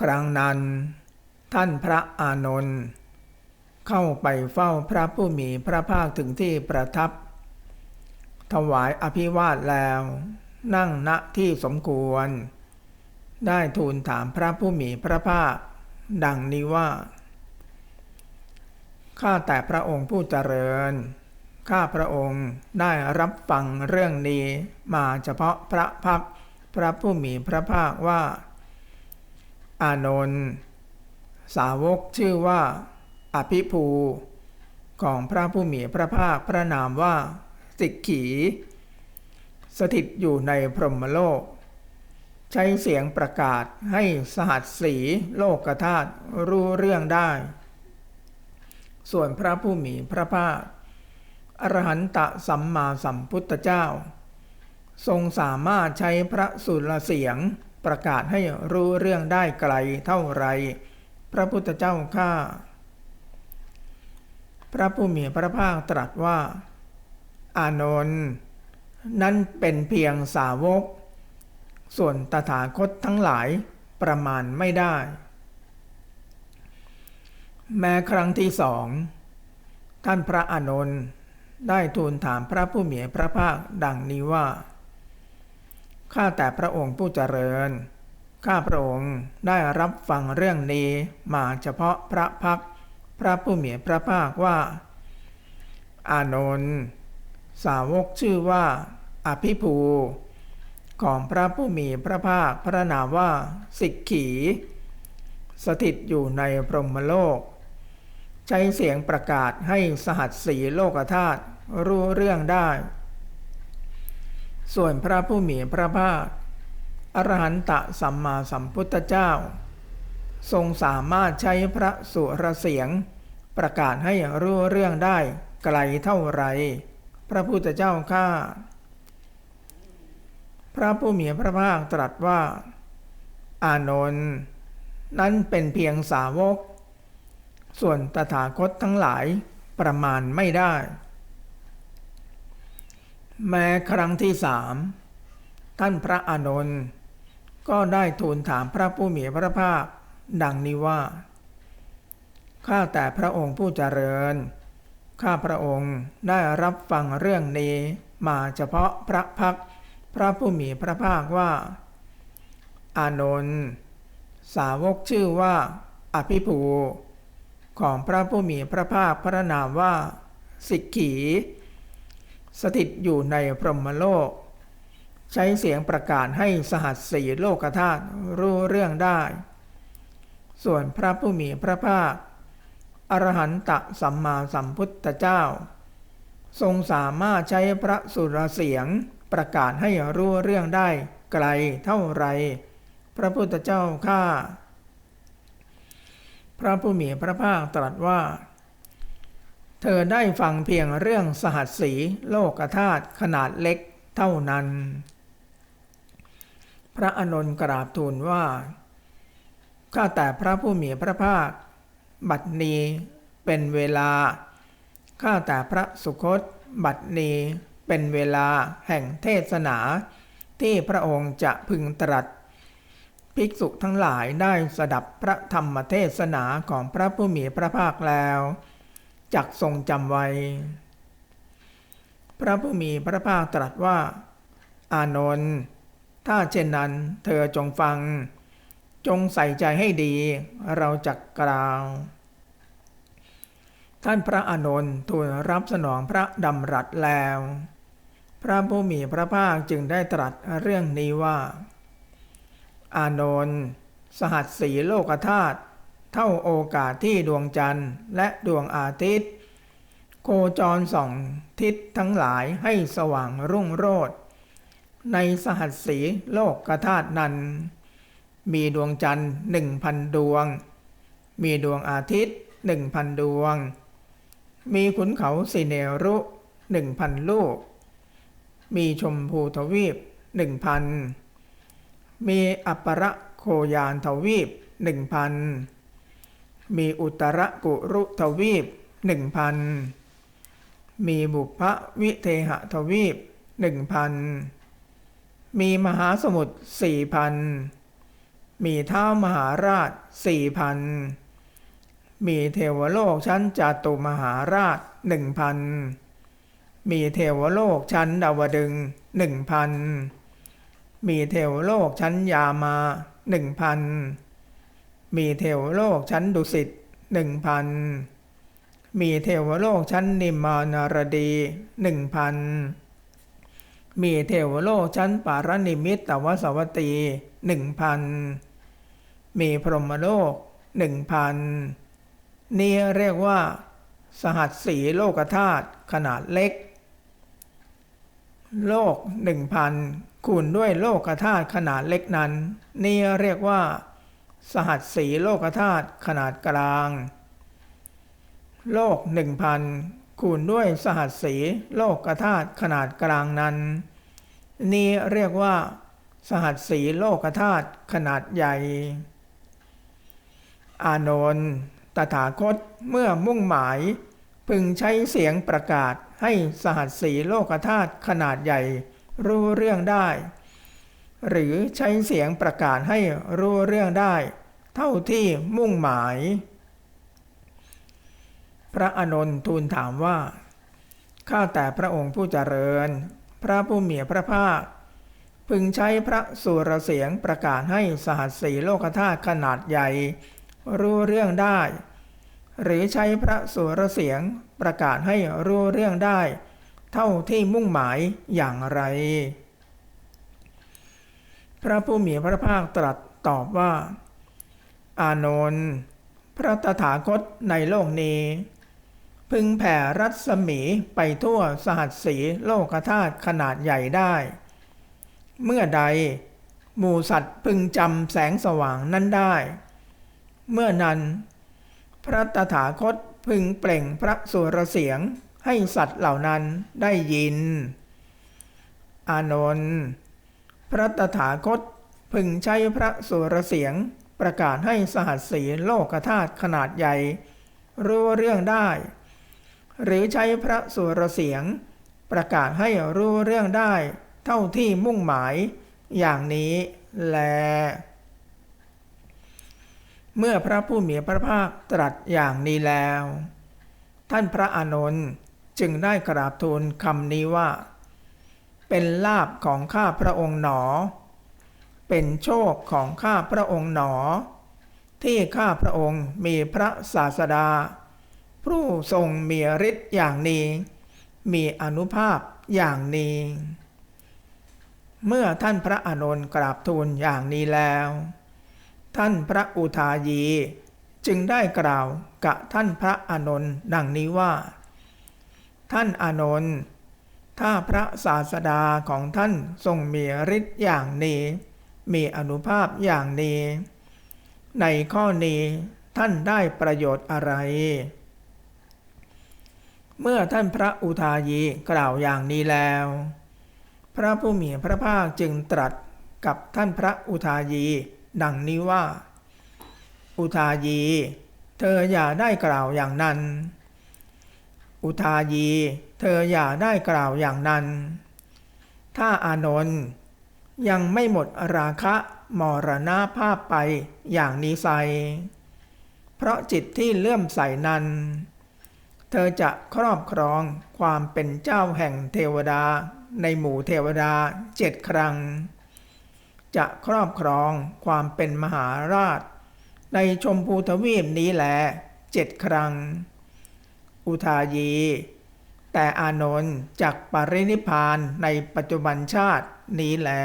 ครั้งนั้น ท่านพระอานนท์เข้าไปเฝ้าพระผู้มีพระภาคถึงที่ประทับ ถวายอภิวาทแล้ว นั่งณที่สมควร ได้ทูลถามพระผู้มีพระภาค ดังนี้ว่า ข้าแต่พระองค์ผู้เจริญ ข้าพระองค์ได้รับฟังเรื่องนี้มาเฉพาะพระพักพระผู้มีพระภาคว่า อานนท์สาวกชื่อว่า อภิภู ของพระผู้มีพระภาคพระนามว่า สิกขี สถิตอยู่ในพรหมโลก ใช้เสียงประกาศให้สหัสสีโลกธาตุรู้เรื่องได้ ส่วนพระผู้มีพระภาคอรหันตสัมมาสัมพุทธเจ้า ทรงสามารถใช้พระสุรเสียง ประกาศให้รู้เรื่องได้ไกลเท่าไร พระพุทธเจ้าข้าพระผู้มีพระภาคตรัสว่า อานนท์นั้นเป็นเพียงสาวก ส่วนตถาคตทั้งหลายประมาณไม่ได้ แม้ครั้งที่สองท่านพระอานนท์ได้ทูลถามพระผู้มีพระภาคดังนี้ว่า ข้าแต่พระองค์ผู้เจริญ ข้าพระองค์ได้รับฟังเรื่องนี้มาเฉพาะพระพักพระผู้มีพระภาคว่า อานนท์สาวกชื่อว่า อภิภู ของพระผู้มีพระภาคพระนามว่าสิกขี สถิตอยู่ในพรหมโลก ใช้เสียงประกาศให้สหัสสีโลกธาตุรู้เรื่องได้ ส่วนพระผู้มีพระภาค อรหันตสัมมาสัมพุทธเจ้า ทรงสามารถใช้พระสุรเสียง ประกาศให้รู้เรื่องได้ไกลเท่าไร พระพุทธเจ้าข้าพระผู้มีพระภาคตรัสว่า อานนท์นั้นเป็นเพียงสาวก ส่วนตถาคตทั้งหลายประมาณไม่ได้ แม้ครั้งที่สามท่านพระอานนท์ก็ได้ทูลถามพระผู้มีพระภาคดังนี้ว่า ข้าแต่พระองค์ผู้เจริญ ข้าพระองค์ได้รับฟังเรื่องนี้มาเฉพาะพระพักพระผู้มีพระภาคว่า อานนท์สาวกชื่อว่า อภิภู ของพระผู้มีพระภาคพระนามว่า สิกขี สถิตอยู่ในพรหมโลก ใช้เสียงประกาศให้สหัสสีโลกธาตุรู้เรื่องได้ ส่วนพระผู้มีพระภาค อรหันตสัมมาสัมพุทธเจ้า ทรงสามารถใช้พระสุรเสียงประกาศให้รู้เรื่องได้ไกลเท่าไร พระพุทธเจ้าข้าพระผู้มีพระภาคตรัสว่า เธอได้ฟังเพียงเรื่องสหัสสีโลกธาตุขนาดเล็กเท่านั้น พระอานนท์กราบทูลว่า ข้าแต่พระผู้มีพระภาค บัดนี้เป็นเวลา ข้าแต่พระสุคต บัดนี้เป็นเวลาแห่งเทศนาที่พระองค์จะพึงตรัส ภิกษุทั้งหลายได้สดับพระธรรมเทศนาของพระผู้มีพระภาคแล้ว จักทรงจำไว้ พระผู้มีพระภาคตรัสว่า อานนท์ถ้าเช่นนั้นเธอจงฟัง จงใส่ใจให้ดี เราจักกล่าว ท่านพระอานนท์ทูลรับสนองพระดำรัสแล้ว พระผู้มีพระภาคจึงได้ตรัสเรื่องนี้ว่า อานนท์สหัสสีโลกธาตุ เท่าโอกาสที่ดวงจันทร์และดวงอาทิตย์ โคจรส่องทิศทั้งหลายให้สว่างรุ่งโรจน์ในสหัสสีโลกธาตุนั้น มีดวงจันทร์หนึ่งพันดวง มีดวงอาทิตย์หนึ่งพันดวง มีขุนเขาสิเนรุหนึ่งพันลูก มีชมพูทวีปหนึ่งพันมีอัปปรโคยานทวีปหนึ่งพัน มีอุตรกุรุทวีปหนึ่งพันมีบุพวิเทหทวีปหนึ่งพันมีมหาสมุทรสี่พันมีท้ามหาราชสี่พันมีเทวโลกชั้นจตุมหาราชหนึ่งพันมีเทวโลกชั้นดาวดึงหนึ่งพันมีเทวโลกชั้นยามาหนึ่งพัน มีเทวโลกชั้นดุสิตหนึ่งพันมีเทวโลกชั้นนิมมานารดีหนึ่งพันมีเทวโลกชั้นปารนิมิตตวสวัตตีหนึ่งพันมีพรหมโลกหนึ่งพันนี่เรียกว่า สหัสสีโลกธาตุขนาดเล็ก โลกหนึ่งพันคูณด้วยโลกธาตุขนาดเล็กนั้น นี่เรียกว่า สหัสสีโลกธาตุขนาดกลาง โลกหนึ่งพันคูณด้วยสหัสสีโลกธาตุขนาดกลางนั้น นี่เรียกว่า สหัสสีโลกธาตุขนาดใหญ่ อานนท์ตถาคตเมื่อมุ่งหมาย พึงใช้เสียงประกาศให้สหัสสีโลกธาตุขนาดใหญ่ รู้เรื่องได้ หรือใช้เสียงประกาศให้รู้เรื่องได้ เท่าที่มุ่งหมาย พระอนนท์ทูลถามว่า ข้าแต่พระองค์ผู้เจริญ พระผู้มีพระภาค พึงใช้พระสุรเสียงประกาศให้สหัสสีโลกธาตุขนาดใหญ่ รู้เรื่องได้ หรือใช้พระสุรเสียงประกาศให้รู้เรื่องได้ เท่าที่มุ่งหมายอย่างไร พระผู้มีพระภาคตรัสตอบว่า อานนท์พระตถาคตในโลกนี้ พึงแผ่รัศมีไปทั่วสหัสสีโลกธาตุขนาดใหญ่ได้ เมื่อใด หมู่สัตว์พึงจำแสงสว่างนั้นได้ เมื่อนั้น พระตถาคตพึงเปล่งพระสุรเสียงให้สัตว์เหล่านั้นได้ยิน อานนท์ พระตถาคตพึงใช้พระสุรเสียง ประกาศให้สหัสสีโลกธาตุขนาดใหญ่ รู้เรื่องได้ หรือใช้พระสุรเสียง ประกาศให้รู้เรื่องได้ เท่าที่มุ่งหมาย อย่างนี้แล เมื่อพระผู้มีพระภาคตรัสอย่างนี้แล้ว ท่านพระอานนท์จึงได้กราบทูลคำนี้ว่า เป็นลาบของข้าพระองค์หนอ เป็นโชคของข้าพระองค์หนอ ที่ข้าพระองค์มีพระศาสดา ผู้ทรงมีฤทธิ์อย่างนี้ มีอนุภาพอย่างนี้ เมื่อท่านพระอานนท์กราบทูลอย่างนี้แล้ว ท่านพระอุทายีจึงได้กล่าวกับท่านพระอานนท์ดังนี้ว่า ท่านอานนท์ ถ้าพระศาสดาของท่านทรงมีฤทธิ์อย่างนี้ มีอนุภาพอย่างนี้ ในข้อนี้ท่านได้ประโยชน์อะไร เมื่อท่านพระอุทายีกล่าวอย่างนี้แล้ว พระผู้มีพระภาคจึงตรัสกับท่านพระอุทายี ดังนี้ว่า อุทายี เธออย่าได้กล่าวอย่างนั้น อุทายี เธออย่าได้กล่าวอย่างนั้น ถ้าอานนท์ยังไม่หมดราคะมรณาภาพไปอย่างนี้ไซเพราะจิตที่เลื่อมใสนั้น เธอจะครอบครองความเป็นเจ้าแห่งเทวดาในหมู่เทวดาเจ็ดครั้ง จะครอบครองความเป็นมหาราช ในชมพูทวีปนี้แหละเจ็ดครั้ง อุทายี แต่อานนท์จากปรินิพานในปัจจุบันชาตินี้แหละ